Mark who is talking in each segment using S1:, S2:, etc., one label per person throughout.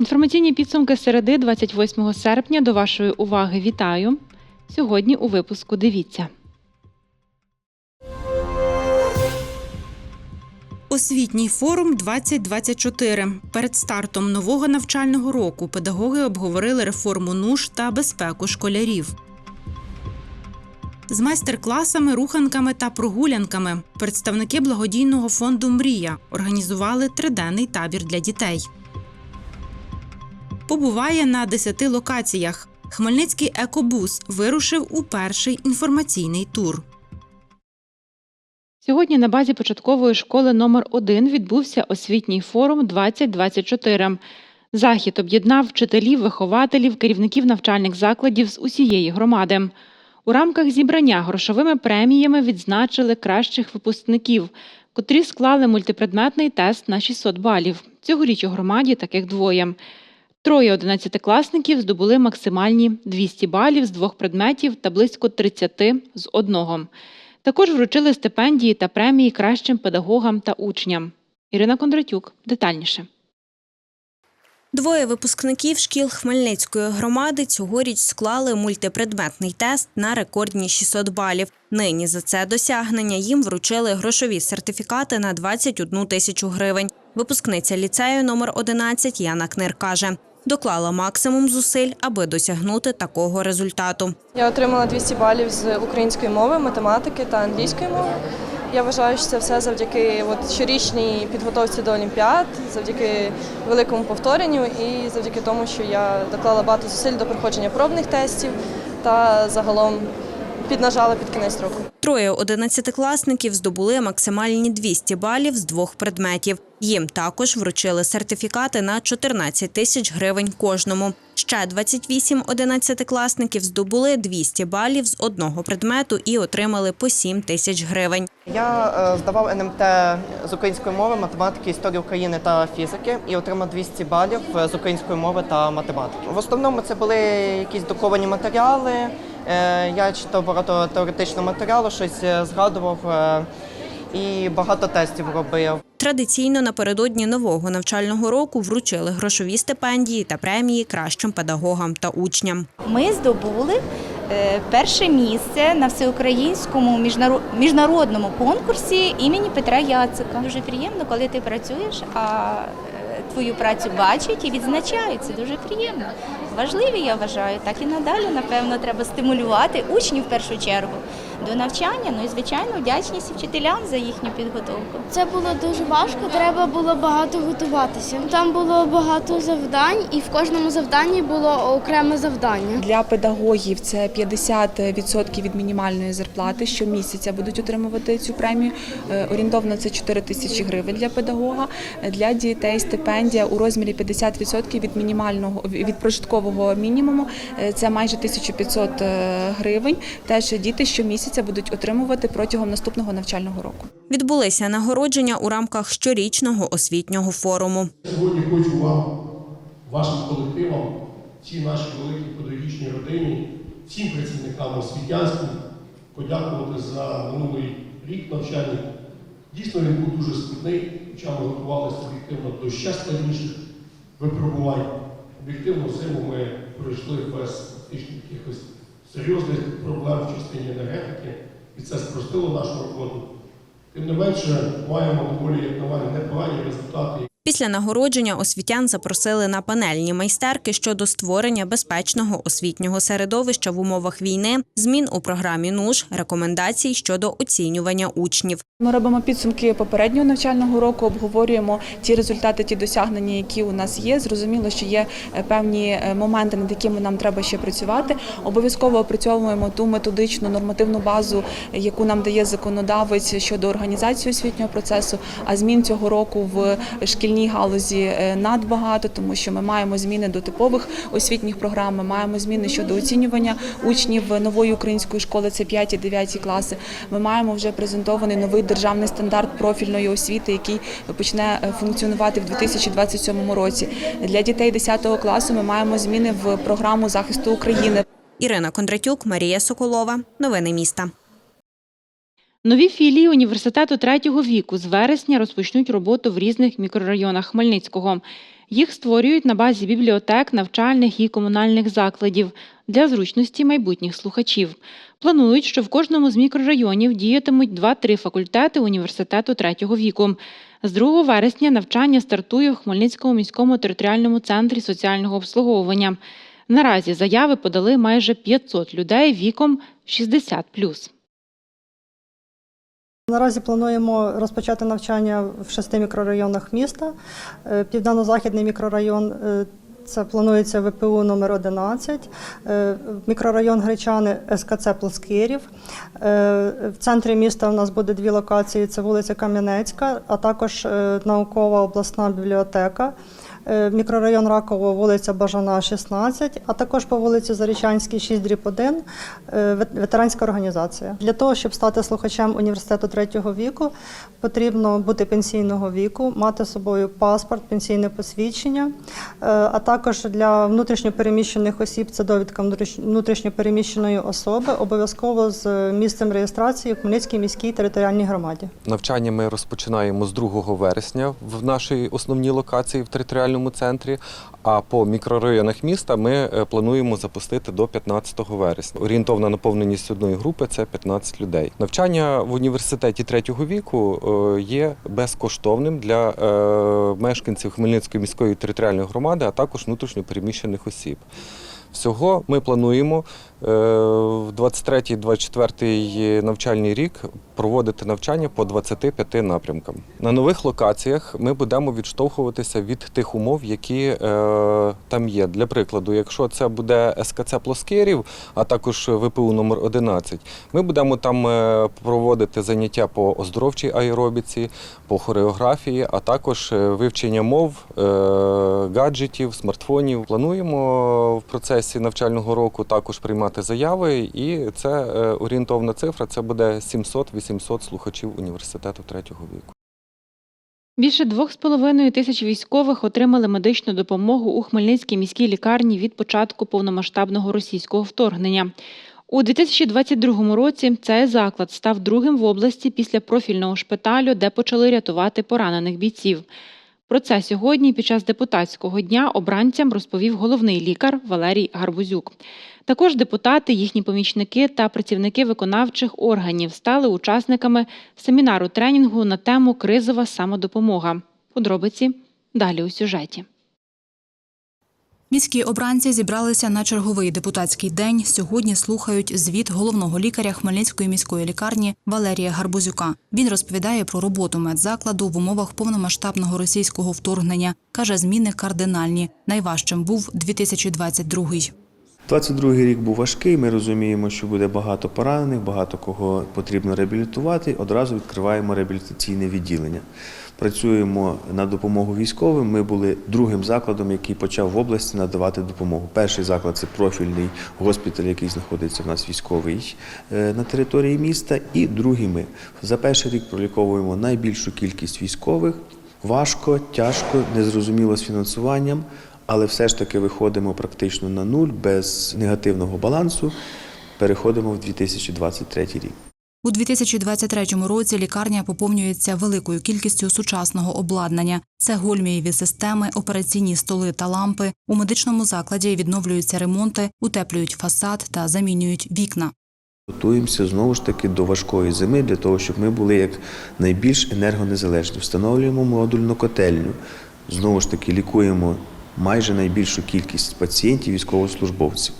S1: Інформаційні підсумки середи 28 серпня до вашої уваги вітаю. Сьогодні у випуску дивіться. Освітній форум 2024. Перед стартом нового навчального року педагоги обговорили реформу НУШ та безпеку школярів. З майстер-класами, руханками та прогулянками представники благодійного фонду Мрія організували триденний табір для дітей. Побуває на 10 локаціях. Хмельницький екобус вирушив у перший інформаційний тур. Сьогодні на базі початкової школи номер 1 відбувся освітній форум 2024. Захід об'єднав вчителів, вихователів, керівників навчальних закладів з усієї громади. У рамках зібрання грошовими преміями відзначили кращих випускників, котрі склали мультипредметний тест на 600 балів. Цьогоріч у громаді таких двоє. Троє одинадцятикласників здобули максимальні 200 балів з двох предметів та близько 30 з одного. Також вручили стипендії та премії кращим педагогам та учням. Ірина Кондратюк детальніше.
S2: Двоє випускників шкіл Хмельницької громади цьогоріч склали мультипредметний тест на рекордні 600 балів. Нині за це досягнення їм вручили грошові сертифікати на 21 тисячу гривень. Випускниця ліцею номер 11 Яна Книр каже, доклала максимум зусиль, аби досягнути такого результату.
S3: Я отримала 200 балів з української мови, математики та англійської мови. Я вважаю, що це все завдяки от, щорічній підготовці до Олімпіад, завдяки великому повторенню і завдяки тому, що я доклала багато зусиль до проходження пробних тестів та загалом піднажала під кінець року.
S2: Троє одинадцятикласників здобули максимальні 200 балів з двох предметів. Їм також вручили сертифікати на 14 тисяч гривень кожному. Ще 28 одинадцятикласників здобули 200 балів з одного предмету і отримали по 7 тисяч гривень.
S4: Я е, здавав НМТ з української мови, математики, історії України та фізики і отримав 200 балів е, з української мови та математики. В основному це були якісь друковані матеріали. Е, Я читав багато теоретичного матеріалу, щось е, згадував е, і багато тестів робив.
S2: Традиційно напередодні нового навчального року вручили грошові стипендії та премії кращим педагогам та учням.
S5: Ми здобули перше місце на всеукраїнському міжнаро- міжнародному конкурсі імені Петра Яцика. Дуже приємно, коли ти працюєш, а твою працю бачать і відзначають. Це дуже приємно. Важливі, я вважаю. Так і надалі, напевно, треба стимулювати учнів в першу чергу до навчання. Ну і звичайно, вдячність вчителям за їхню підготовку.
S6: Це було дуже важко, треба було багато готуватися. Там було багато завдань, і в кожному завданні було окреме завдання.
S7: Для педагогів це 50% від мінімальної зарплати. Щомісяця будуть отримувати цю премію. Е, Орієнтовно це 4 тисячі гривень для педагога. Для дітей стипендія у розмірі 50% від мінімального від прожиткового мінімуму. Е, Це майже 1500 е, гривень. Теж діти щомісяця будуть отримувати протягом наступного навчального року.
S2: Відбулися нагородження у рамках щорічного освітнього форуму.
S8: Сьогодні хочу вам, вашим колективам, цій нашій великій педагогічній родині, всім працівникам освітянським подякувати за минулий рік навчальний. Дійсно, він був дуже складний, хоча ми готувалися об'єктивно до ще складніших випробувань. Об'єктивно зиму ми пройшли без фактично серйозних проблем в частині енергетики, і це спростило нашу роботу. Тим не менше, маємо доволі, як на мене, непогані результати.
S2: Після нагородження освітян запросили на панельні майстерки щодо створення безпечного освітнього середовища в умовах війни, змін у програмі НУШ, рекомендацій щодо оцінювання учнів.
S7: Ми робимо підсумки попереднього навчального року, обговорюємо ті результати, ті досягнення, які у нас є. Зрозуміло, що є е, певні е, моменти, над якими нам треба ще працювати. Обов'язково опрацьовуємо ту методичну нормативну базу, яку нам дає законодавець щодо організації освітнього процесу. А змін цього року в шкільній шкільній галузі е, надбагато, тому що ми маємо зміни до типових освітніх програм, ми маємо зміни щодо оцінювання учнів нової української школи, це 5 і 9 класи. Ми маємо вже презентований новий державний стандарт профільної освіти, який почне е, функціонувати в 2027 році. Для дітей 10 класу ми маємо зміни в програму захисту України.
S2: Ірина Кондратюк, Марія Соколова. Новини міста.
S1: Нові філії університету третього віку з вересня розпочнуть роботу в різних мікрорайонах Хмельницького. Їх створюють на базі бібліотек, навчальних і комунальних закладів для зручності майбутніх слухачів. Планують, що в кожному з мікрорайонів діятимуть 2-3 факультети університету третього віку. З 2 вересня навчання стартує в Хмельницькому міському територіальному центрі соціального обслуговування. Наразі заяви подали майже 500 людей віком 60+.
S9: Наразі плануємо розпочати навчання в шести мікрорайонах міста. Е, Південно-західний мікрорайон е, це планується ВПУ номер 11, е, мікрорайон Гречани СКЦ Плоскирів. В центрі міста у нас буде дві локації: це вулиця Кам'янецька, а також наукова обласна бібліотека. Е, Мікрорайон Раково, вулиця Бажана, 16, а також по вулиці Зарічанській, 6 дріб 1, е, ветеранська організація. Для того, щоб стати слухачем університету третього віку, потрібно бути пенсійного віку, мати з собою паспорт, пенсійне посвідчення, е, а також для внутрішньопереміщених осіб це довідка внутріш- внутрішньопереміщеної особи, обов'язково з місцем реєстрації в Хмельницькій міській територіальній громаді.
S10: Навчання ми розпочинаємо з 2 вересня в нашій основній локації в територіальному центрі. А по мікрорайонах міста ми е, плануємо запустити до 15 вересня. Орієнтовна наповненість одної групи це 15 людей. Навчання в університеті третього віку е, є безкоштовним для е, мешканців Хмельницької міської територіальної громади, а також внутрішньопереміщених осіб. Всього ми плануємо в 23-24 навчальний рік проводити навчання по 25 напрямкам. На нових локаціях ми будемо відштовхуватися від тих умов, які е, там є. Для прикладу, якщо це буде СКЦ Плоскирів, а також ВПУ номер 11, ми будемо там е, проводити заняття по оздоровчій аеробіці, по хореографії, а також е, вивчення мов, е, гаджетів, смартфонів. Плануємо в процесі навчального року також приймати заяви, і це е, орієнтовна цифра. Це буде 700-800 слухачів університету третього віку.
S1: Більше двох з половиною тисяч військових отримали медичну допомогу у Хмельницькій міській лікарні від початку повномасштабного російського вторгнення. У 2022 році цей заклад став другим в області після профільного шпиталю, де почали рятувати поранених бійців. Про це сьогодні під час депутатського дня обранцям розповів головний лікар Валерій Гарбузюк. Також депутати, їхні помічники та працівники виконавчих органів стали учасниками семінару тренінгу на тему Кризова самодопомога. Подробиці далі у сюжеті.
S11: Міські обранці зібралися на черговий депутатський день. Сьогодні слухають звіт головного лікаря Хмельницької міської лікарні Валерія Гарбузюка. Він розповідає про роботу медзакладу в умовах повномасштабного російського вторгнення. Каже, зміни кардинальні. Найважчим був 2022-й.
S12: 22-й рік був важкий. Ми розуміємо, що буде багато поранених, багато кого потрібно реабілітувати. Одразу відкриваємо реабілітаційне відділення. Працюємо на допомогу військовим. Ми були другим закладом, який почав в області надавати допомогу. Перший заклад це профільний госпіталь, який знаходиться в нас військовий е, на території міста. І другий ми за перший рік проліковуємо найбільшу кількість військових. Важко, тяжко, незрозуміло з фінансуванням але все ж таки виходимо практично на нуль без негативного балансу. Переходимо в 2023 рік.
S11: У 2023 році лікарня поповнюється великою кількістю сучасного обладнання. Це гольмієві системи, операційні столи та лампи. У медичному закладі відновлюються ремонти, утеплюють фасад та замінюють вікна.
S12: Готуємося знову ж таки до важкої зими для того, щоб ми були як найбільш енергонезалежні. Встановлюємо модульну котельню. Знову ж таки, лікуємо майже найбільшу кількість пацієнтів, військовослужбовців.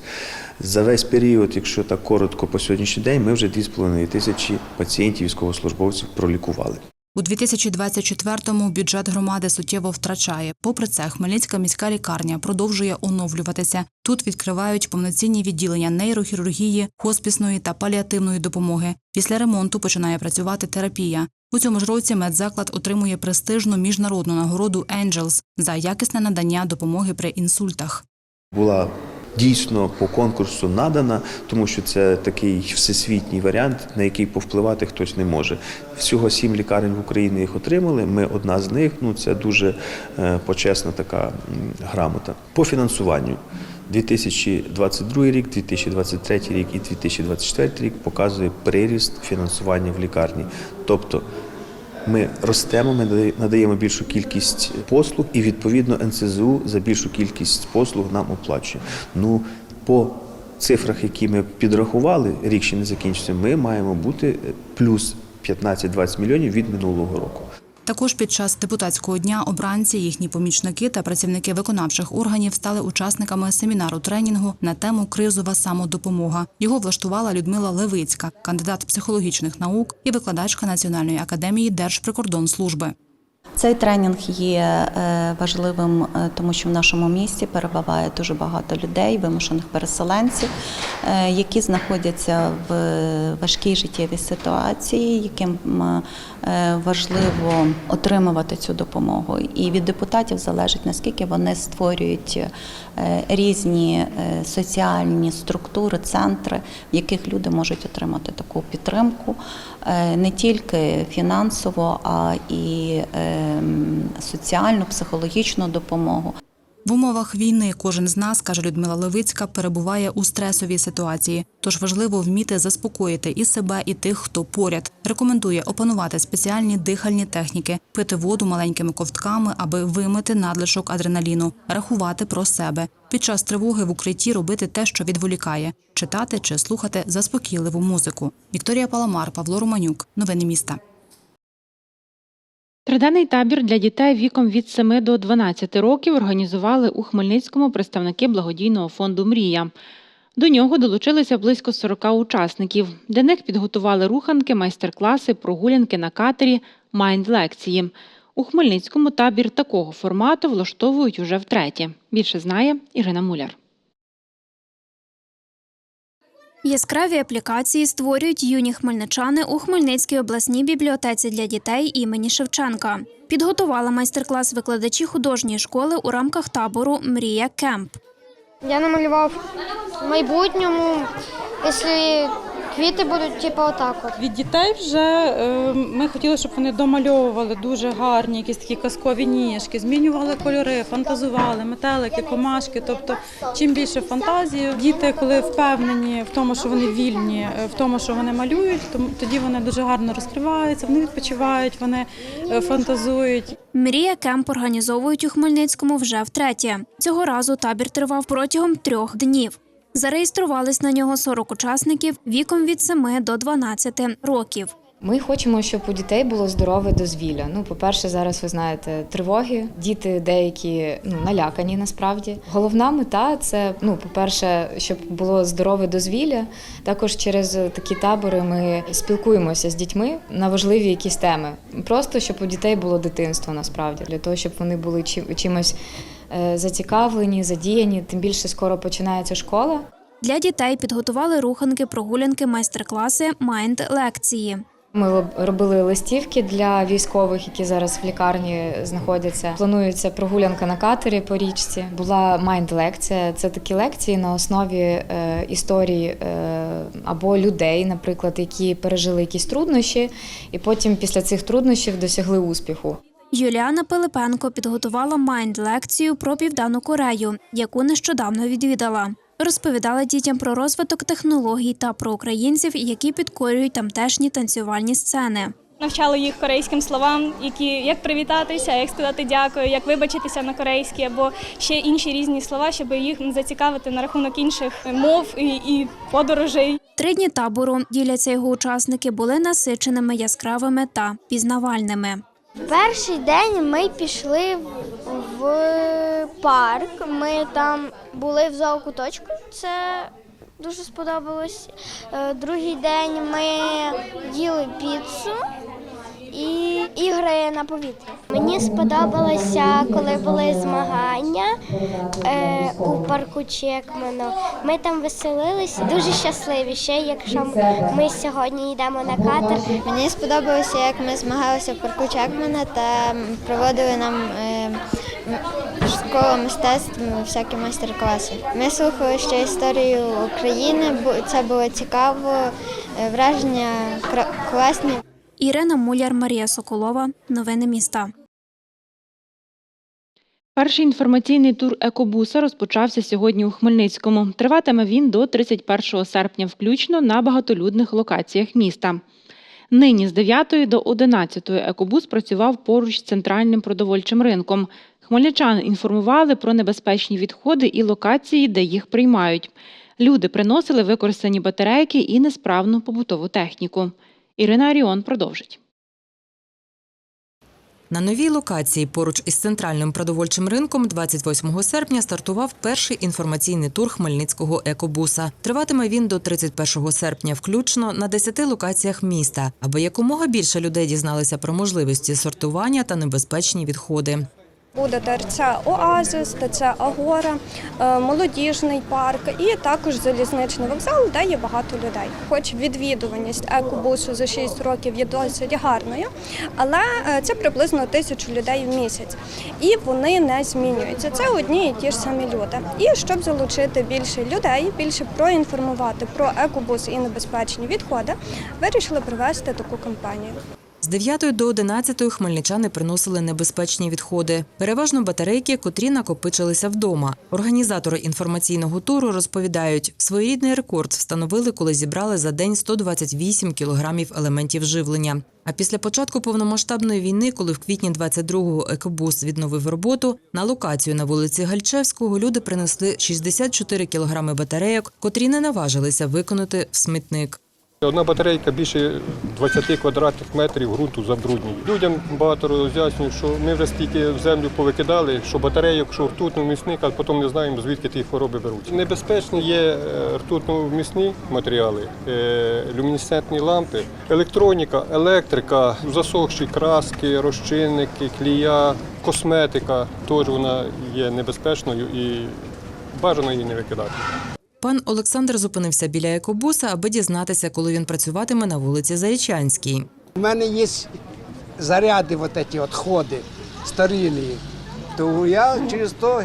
S12: За весь період, якщо так коротко по сьогоднішній день, ми вже 2,5 тисячі пацієнтів, військовослужбовців пролікували.
S11: У У 2024-му бюджет громади суттєво втрачає. Попри це, Хмельницька міська лікарня продовжує оновлюватися. Тут відкривають повноцінні відділення нейрохірургії, хоспісної та паліативної допомоги. Після ремонту починає працювати терапія. У цьому ж році медзаклад отримує престижну міжнародну нагороду Angels за якісне надання допомоги при інсультах.
S12: була дійсно по конкурсу надана, тому що це такий всесвітній варіант, на який повпливати хтось не може. Всього сім лікарень в Україні їх отримали. Ми одна з них. Ну це дуже е, почесна така грамота. По фінансуванню. 2022 рік, 2023 рік і 2024 рік показує приріст фінансування в лікарні. Тобто ми ростемо, ми надаємо більшу кількість послуг, і відповідно НСЗУ за більшу кількість послуг нам оплачує. Ну по цифрах, які ми підрахували, рік ще не закінчився, ми маємо бути е, плюс 15-20 мільйонів від минулого року.
S11: Також під час депутатського дня обранці, їхні помічники та працівники виконавчих органів стали учасниками семінару тренінгу на тему кризова самодопомога. Його влаштувала Людмила Левицька, кандидат психологічних наук і викладачка Національної академії Держприкордонслужби.
S13: Цей тренінг є е, важливим, е, тому що в нашому місті перебуває дуже багато людей, вимушених переселенців, е, які знаходяться в важкій життєвій ситуації, яким важливо отримувати цю допомогу. І від депутатів залежить наскільки вони створюють різні соціальні структури, центри, в яких люди можуть отримати таку підтримку не тільки фінансово, а і соціальну, психологічну допомогу.
S11: В умовах війни кожен з нас, каже Людмила Левицька, перебуває у стресовій ситуації. Тож важливо вміти заспокоїти і себе, і тих, хто поряд. Рекомендує опанувати спеціальні дихальні техніки, пити воду маленькими ковтками, аби вимити надлишок адреналіну, рахувати про себе. Під час тривоги в укритті робити те, що відволікає, читати чи слухати заспокійливу музику. Вікторія Паламар, Павло Романюк. Новини міста.
S1: Триденний табір для дітей віком від 7 до 12 років організували у Хмельницькому представники благодійного фонду Мрія. До нього долучилися близько 40 учасників. Для них підготували руханки, майстер-класи, прогулянки на катері, майнд-лекції. У Хмельницькому табір такого формату влаштовують уже втретє. Більше знає Ірина Муляр.
S14: Яскраві аплікації створюють юні хмельничани у Хмельницькій обласній бібліотеці для дітей імені Шевченка. Підготувала майстер-клас викладачі художньої школи у рамках табору Мрія Кемп.
S6: Я намалював в майбутньому, якщо квіти будуть типу отак от.
S15: Від дітей вже е, ми хотіли, щоб вони домальовували дуже гарні, якісь такі казкові ніжки, змінювали кольори, фантазували, метелики, комашки. Тобто, чим більше фантазії, діти, коли впевнені в тому, що вони вільні, е, в тому, що вони малюють, то тоді вони дуже гарно розкриваються, вони відпочивають, вони е, фантазують.
S14: Мрія Кемп організовують у Хмельницькому вже втретє. Цього разу табір тривав протягом трьох днів. Зареєструвались на нього 40 учасників віком від 7 до 12 років.
S16: Ми хочемо, щоб у дітей було здорове дозвілля. Ну, по-перше, зараз ви знаєте тривоги. Діти деякі ну налякані насправді. Головна мета це ну, по-перше, щоб було здорове дозвілля. Також через такі табори ми спілкуємося з дітьми на важливі якісь теми. Просто щоб у дітей було дитинство насправді, для того, щоб вони були чимось зацікавлені, задіяні. Тим більше скоро починається школа.
S14: Для дітей підготували руханки, прогулянки, майстер-класи, майнд-лекції.
S16: Ми робили листівки для військових, які зараз в лікарні знаходяться. Планується прогулянка на катері по річці. Була майнд-лекція. Це такі лекції на основі е, історій е, або людей, наприклад, які пережили якісь труднощі, і потім після цих труднощів досягли успіху.
S14: Юліана Пилипенко підготувала майнд-лекцію про Південну Корею, яку нещодавно відвідала. Розповідала дітям про розвиток технологій та про українців, які підкорюють тамтешні танцювальні сцени.
S17: Навчали їх корейським словам, які як привітатися, як сказати дякую, як вибачитися на корейській, або ще інші різні слова, щоб їх зацікавити на рахунок інших мов і, і подорожей.
S14: Три дні табору діляться його учасники були насиченими, яскравими та пізнавальними.
S6: Перший день ми пішли в парк. Ми там були в зоокуточку. Це дуже сподобалось. Е, Другий день ми їли піцу і ігри на повітрі. Мені сподобалося, коли були змагання е, у парку Чекмано. Ми там веселилися, дуже щасливі. Ще якщо ми сьогодні йдемо на катер. Мені сподобалося, як ми змагалися в парку Чекмана та проводили нам е, школа мистецтв, всякі майстер-класи. Ми слухали ще історію України, це було цікаво, е, враження класні.
S14: Ірина Муляр, Марія Соколова. Новини міста.
S1: Перший інформаційний тур екобуса розпочався сьогодні у Хмельницькому. Триватиме він до 31 серпня, включно на багатолюдних локаціях міста. Нині з 9 до 11 екобус працював поруч з центральним продовольчим ринком. Хмельничан інформували про небезпечні відходи і локації, де їх приймають. Люди приносили використані батарейки і несправну побутову техніку. Ірина Аріон продовжить.
S18: На новій локації поруч із центральним продовольчим ринком 28 серпня стартував перший інформаційний тур Хмельницького екобуса. Триватиме він до 31 серпня, включно на 10 локаціях міста, аби якомога більше людей дізналися про можливості сортування та небезпечні відходи.
S19: Буде ТРЦ Оазис, ТЦ Агора, е, молодіжний парк і також залізничний вокзал, де є багато людей. Хоч відвідуваність екобусу за 6 років є досить гарною, але е, це приблизно тисячу людей в місяць. І вони не змінюються. Це одні і ті ж самі люди. І щоб залучити більше людей, більше проінформувати про екобус і небезпечні відходи, вирішили провести таку кампанію.
S18: З 9 до 11 хмельничани приносили небезпечні відходи, переважно батарейки, котрі накопичилися вдома. Організатори інформаційного туру розповідають, своєрідний рекорд встановили, коли зібрали за день 128 кілограмів елементів живлення. А після початку повномасштабної війни, коли в квітні 22-го екобус відновив роботу, на локацію на вулиці Гальчевського люди принесли 64 кілограми батарейок, котрі не наважилися виконати в смітник.
S20: Одна батарейка більше 20 квадратних метрів ґрунту забруднює. Людям багато роз'яснюють, що ми вже стільки в землю повикидали, що батарейок, що ртутно-вмісних, а потім не знаємо, звідки ті хвороби беруть. Небезпечні є е, ртутно-вмісні матеріали, е, люмінесцентні лампи, електроніка, електрика, засохші краски, розчинники, клія, косметика. Теж вона є небезпечною і бажано її не викидати.
S18: Пан Олександр зупинився біля екобуса, аби дізнатися, коли він працюватиме на вулиці Заячанській.
S21: У мене є заряди, вот эти відходи старинні. То я через то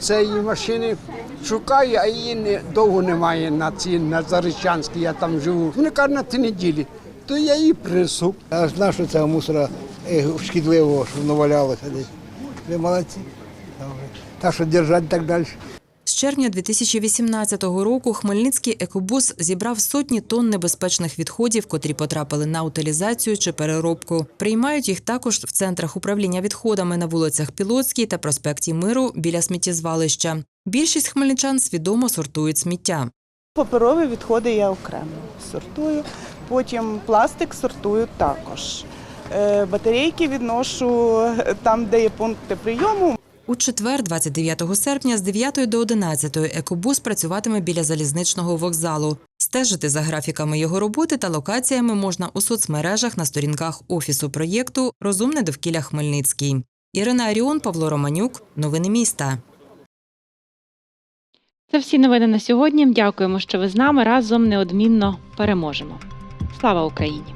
S21: цієї машини шукаю, а її не, довго немає на цій на Зарищанській, я там живу. Вони кажуть, на ці неділі, то я її принесу.
S22: А знав, що цього мусора е, шкідливого, що воно валялося десь. Ви молодці. Так що держати так далі.
S18: Червня 2018 року Хмельницький екобус зібрав сотні тонн небезпечних відходів, котрі потрапили на утилізацію чи переробку. Приймають їх також в центрах управління відходами на вулицях Пілоцькій та проспекті Миру біля сміттєзвалища. Більшість хмельничан свідомо сортують сміття.
S23: Паперові відходи я окремо сортую, потім пластик сортую також. Е, Батарейки відношу там, де є пункти прийому.
S18: У четвер, 29 серпня, з 9 до 11 екобус працюватиме біля залізничного вокзалу. Стежити за графіками його роботи та локаціями можна у соцмережах на сторінках офісу проєкту Розумне довкілля Хмельницький. Ірина Аріон, Павло Романюк. Новини міста.
S1: Це всі новини на сьогодні. Дякуємо, що ви з нами разом неодмінно переможемо. Слава Україні!